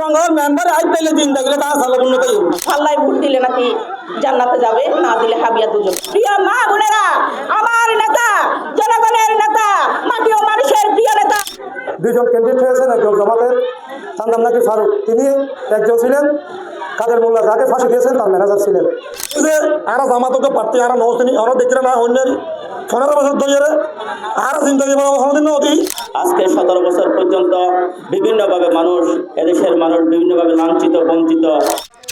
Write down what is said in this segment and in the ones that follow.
রঙের member I পেলে দিন দেখলে তা সালে উন্নত পাল্লায় ভোট দিলে নাকি জান্নাতে যাবে না দিলে হাবিয়া দুজন। প্রিয় মা বোনেরা আমার নেতা জনগণের নেতা মাটি ও মানুষের প্রিয় নেতা। দুইজন ক্যান্ডিডেট হয়েছেন একজন জামাতের। তার নাম নাকি ফারুক। তিনি একজন ছিলেন কাদের মোল্লা যাকে ফাঁসি দিয়েছেন তার ম্যানেজার ছিলেন। যে আর জামাতকে পার্টি আর নৌসিনী আর দেখলে না অন্যের পনেরো বছর ধরে আর জিন্দগি বড় হদিন অতি আজকে সতেরো বছর পর্যন্ত বিভিন্নভাবে মানুষ এদেশের মানুষ বিভিন্নভাবে লাঞ্ছিত বঞ্চিত।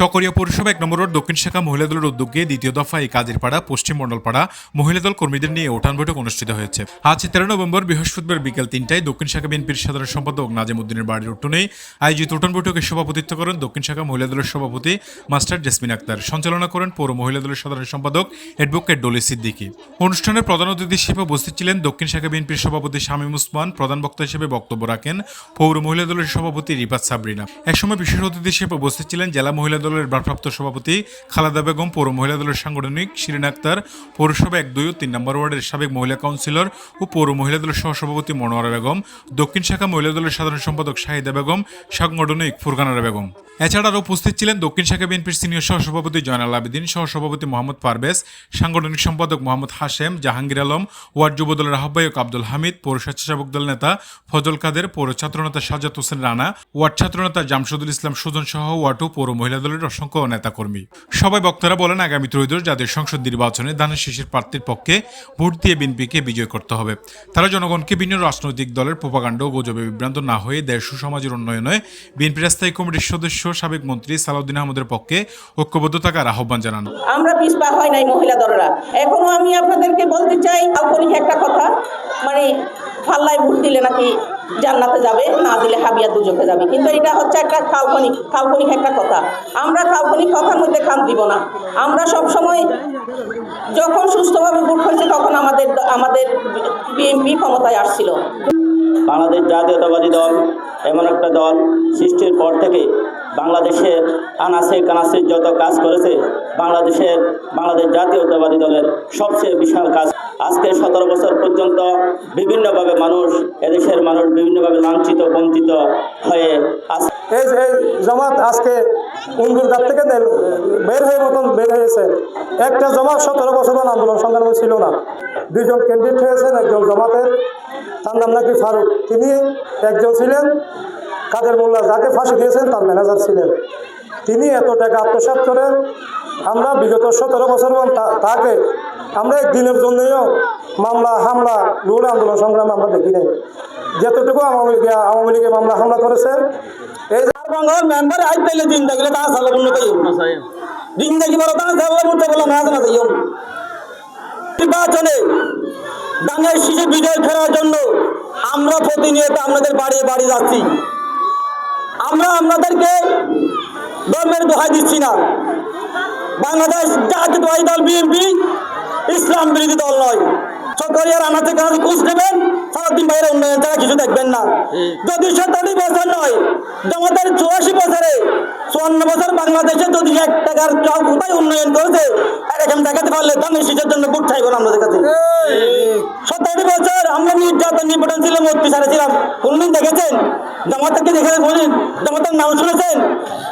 চকরিয়া পৌরসভা এক নম্বর দক্ষিণ শাখা মহিলা দলের উদ্যোগে দ্বিতীয় দফা এই কাজের পাড়া পশ্চিম মণ্ডলপাড়া মহিলা দল কর্মীদের নিয়ে উঠান বৈঠক অনুষ্ঠিত হয়েছে। আজ তেরো নভেম্বর বৃহস্পতিবার বিকেল তিনটায় দক্ষিণ শাখা বিএনপির সাধারণ সম্পাদক নাজিম উদ্দিনের বাড়ির উঠোনে আয়োজিত উঠান বৈঠকে সভাপতিত্ব করেন দক্ষিণ শাখা মহিলা দলের সভাপতি মাস্টার জেসমিন আক্তার। সঞ্চালনা করেন পৌর মহিলা দলের সাধারণ সম্পাদক অ্যাডভোকেট ডলি সিদ্দিকী। অনুষ্ঠানের প্রধান অতিথি হিসেবে উপস্থিত ছিলেন দক্ষিণ শাখা বিএনপির সভাপতি শামীম উসমান, প্রধান বক্তা হিসেবে বক্তব্য রাখেন পৌর মহিলা দলের সভাপতি রিপাত সাবরিনা। একসময় বিশেষ অতিথি হিসেবে উপস্থিত ছিলেন জেলা মহিলা দলের ভারপ্রাপ্ত সভাপতি খালাদা বেগম পৌর মহিলা দলের সাংগঠনিক শিরিন আক্তার পৌরসভা এক, দুই ও তিন নম্বর ওয়ার্ডের সাবেক মহিলা কাউন্সিলর ও পৌর মহিলা দলের সহসভাপতি মনোয়ারা বেগম, দক্ষিণ শাখা মহিলা দলের সাধারণ সম্পাদক শাহিদা বেগম, সাংগঠনিক ফুরকানারা বেগম। এছাড়া আরও উপস্থিত ছিলেন দক্ষিণ শাখা বিএনপির সিনিয়র সহসভাপতি জয়নাল আবেদিন, সহসভাপতি মোহাম্মদ পারভেজ, সাংগঠনিক সম্পাদক মোহাম্মদ হাশেম, জাহাঙ্গীর আলম, ওয়ার্ড যুব দলের আহ্বায়ক আব্দুল হামিদ, পৌর স্বেচ্ছাসেবক দল নেতা ফজল কাদের, পৌর ছাত্রনেতা সাজাত হোসেন রানা, ওয়ার্ড ছাত্রনেতা জামশুদুল ইসলাম সুজন সহ ওয়ার্ড ও পৌর মহিলা দলের অসংখ্য নেতাকর্মী। সবাই বক্তারা বলেন, আগামী ত্রয়োদশ জাতীয় সংসদ নির্বাচনে ধানের শিশির প্রার্থীর পক্ষে ভোট দিয়ে বিএনপিকে বিজয় করতে হবে। তারা জনগণকে বিভিন্ন রাজনৈতিক দলের প্রোপাকাণ্ড ও গুজবে বিভ্রান্ত না হয়ে দেশ ও সমাজের উন্নয়নে বিএনপির স্থায়ী কমিটির সদস্য সাবেক মন্ত্রী সালাউদ্দিন আহমদের পক্ষে ঐক্যবদ্ধ থাকার আহ্বান জানান। আমরা পিছপা হয় নাই মহিলা দলরা। এখনও আমি আপনাদেরকে বলতে চাই, কাল্পনিক একটা কথা মানে পাল্লায় ভোট দিলে নাকি জান্নাতে যাবে, না দিলে হাবিয়া দুজকে যাবে। কিন্তু এটা হচ্ছে একটা কাল্পনিক কাল্পনিক একটা কথা। আমরা কাল্পনিক কথার মধ্যে খান দিব না। আমরা সব সময় যখন সুস্থভাবে ভোট হয়েছে তখন আমাদের আমাদের বিএনপি ক্ষমতায় আসছিল। বাংলাদেশ জাতীয়তাবাদী দল এমন একটা দল সৃষ্টির পর থেকে বাংলাদেশের আনাসে কানাসে যত কাজ করেছে, বাংলাদেশের, বাংলাদেশ জাতীয়তাবাদী দলের সবচেয়ে বিশাল কাজ। আজকে সতেরো বছর পর্যন্ত বিভিন্নভাবে মানুষ, এদেশের মানুষ বিভিন্নভাবে লাঞ্ছিত, বঞ্চিত হয়ে আজ এই যে জামাত আজকে গাছ থেকে বের হয়ে মতন বের হয়েছে। একটা জামাত সতেরো বছর আন্দোলন সংগ্রাম ছিল না। দুজন ক্যান্ডিডেট হয়েছেন, একজন জামাতের তার নাম নাকি ফারুক। তিনি একজন ছিলেন কাদের মোল্লা, যাকে ফাঁসি দিয়েছেন তার ম্যানেজার ছিলেন। তিনি এত টাকা আত্মসাৎ করেন, আমরা বিগত সতেরো বছর তাকে আমরা একদিনের জন্যও মামলা, হামলা, লুট আন্দোলন সংগ্রাম আমরা দেখি নাই। যতটুকু আওয়ামী লীগে আওয়ামী লীগে মামলা, হামলা করেছেন এই মেম্বার আই পেলে দিন দেখলে তা সালে উন্নত জিন্দগি বড় তা সালে উন্নত বলে না জানা যাই নির্বাচনে ধানের শিশু বিজয় ফেরার জন্য আমরা প্রতিনিয়ত আপনাদের বাড়ি বাড়ি যাচ্ছি। আমরা আপনাদেরকে ধর্মের দোহাই দিচ্ছি না। বাংলাদেশ জাতীয়তাবাদী দল, বিএনপি, ইসলাম বিরোধী দল নয়। সকরিয়ার আনাতে কাজ খুঁজ নেবেন। সারাদিন বাইরে উন্নয়ন ছাড়া কিছু দেখবেন না। যদি সত্তরটি বছর নয়, জমাতের চুরাশি বছরে চুয়ান্ন বছর বাংলাদেশে যদি এক টাকার কোথায় উন্নয়ন করেছে এরকম দেখাতে পারলে ধানের শীষের জন্য বুট চাইব না আমাদের কাছে। সত্তরটি বছর আমরা নির্যাতন নিপীড়ন ছিলাম অত্যাচারে ছিলাম। কোনদিন দেখেছেন? জামাতাকে দেখে বলেন জামাতার নাম শুনেছেন?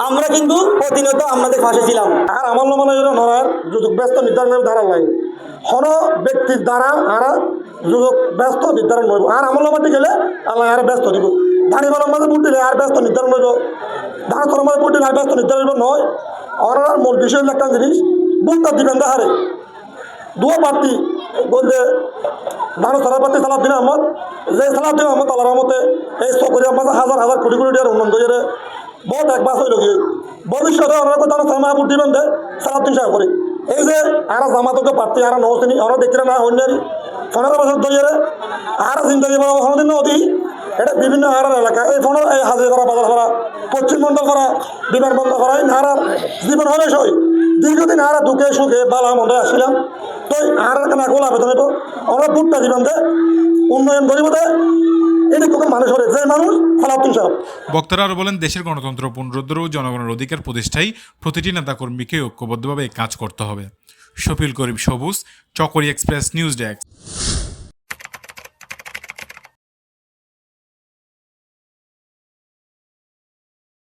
আমরা কিন্তু প্রতিনিয়ত আমাদের ফাঁসে ছিলাম। আর আমার মনে হয় যুগ ব্যস্ত নির্ধারণের ধারা নাই হন ব্যক্তির দ্বারা আর যুগ ব্যস্ত নির্ধারণ করব আর আমার নামে গেলে আল্লাহ আর ব্যস্ত দিব। ধানি বলার মাঝে বুট দিলে আর ব্যস্ত নির্ধারণ করব ধান করার মাঝে বুট দিলে আর ব্যস্ত নির্ধারণ করব নয় ওনার মূল বিষয় একটা জিনিস বুটটা দিবেন হারে দুয়া প্রার্থী বলতে ধান সভাপতি সালাউদ্দিন আহমদ, যে সালাউদ্দিন আহমদ, আল্লাহর রহমতে এই সকরিয়া মাঝে হাজার হাজার কোটি কোটি টাকার উন্নয়ন করে বহুত এক মাস হইল গিয়ে। ভবিষ্যতে ওনার কথা সামনে বুট দিবেন দে সালাউদ্দিন সাহেব করে। এই যে আর জামাতকে প্রার্থী আর নৌসিনী, ওরা দেখলে না অন্যের পনেরো বছর ধরে আর জিন্দগি বড় হদিন নদী এটা বিভিন্ন হারার এলাকা। এই ফোনের এই হাজির করা, বাজার করা, পশ্চিম বন্ধ করা বিমানবন্দর করা, এই হারার জীবন হলে সই। দীর্ঘদিন হারা দুঃখে সুখে বালা মনে আসছিলাম তো কেন গোলা বেতন তো আমরা বুটটা জীবন দে। উন্নয়ন করিব দে। এটা তোকে মানুষ হলে যে মানুষ সালাউদ্দিন সাহেব বক্তারা আরও বলেন, দেশের গণতন্ত্র পুনরুদ্ধার ও জনগণের অধিকার প্রতিষ্ঠায় প্রতিটি নেতাকর্মীকে ঐক্যবদ্ধভাবে কাজ করতে হবে। শফিল করিম সবুজ, চকরি এক্সপ্রেস, নিউজ ডেস্ক।